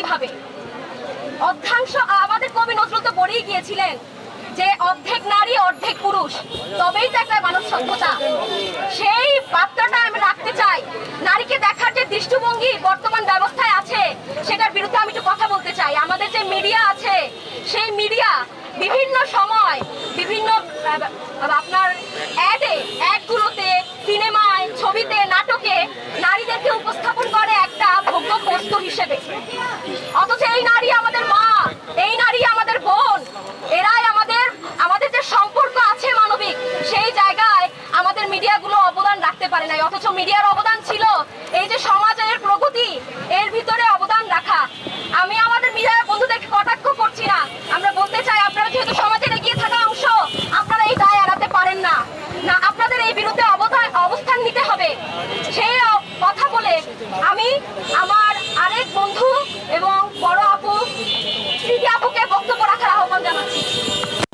কীভাবে? অর্ধাংশ আমাদের কবি নজরুল তো বলেই গিয়েছিলেন যে অর্ধেক নারী, অর্ধেক পুরুষ। তবেই তো একটা মানব সভ্যতা। সেই বার্তাটা আমি রাখতে চাই। নারীকে দেখার যে দৃষ্টিভঙ্গি বর্তমান ব্যবস্থায় আছে, সেটার বিরুদ্ধে আমি একটু কথা বলতে চাই। আমাদের যে মিডিয়া আছে, সেই মিডিয়া বিভিন্ন সময় বিভিন্ন অথচ এই নারী আমাদের মা, এই নারী আমাদের বোন, এরাই আমাদের আমাদের যে সম্পর্ক আছে মানবিক, সেই জায়গায় আমাদের মিডিয়াগুলো অবদান রাখতে পারে নাই। অথচ মিডিয়ার অবদান ছিল এই যে সমাজের প্রগতি, এর ভিতরে অবদান রাখা। আমি আমাদের মিডিয়ার বন্ধুদেরকে কটাক্ষ করছি না। আমরা বলতে চাই, আপনারা যেহেতু সমাজের এগিয়ে থাকা অংশ, আপনারা এই দায় এড়াতে পারেন না। না, আপনাদের এই বিরুদ্ধে অবস্থান নিতে হবে। সেই কথা বলে আমি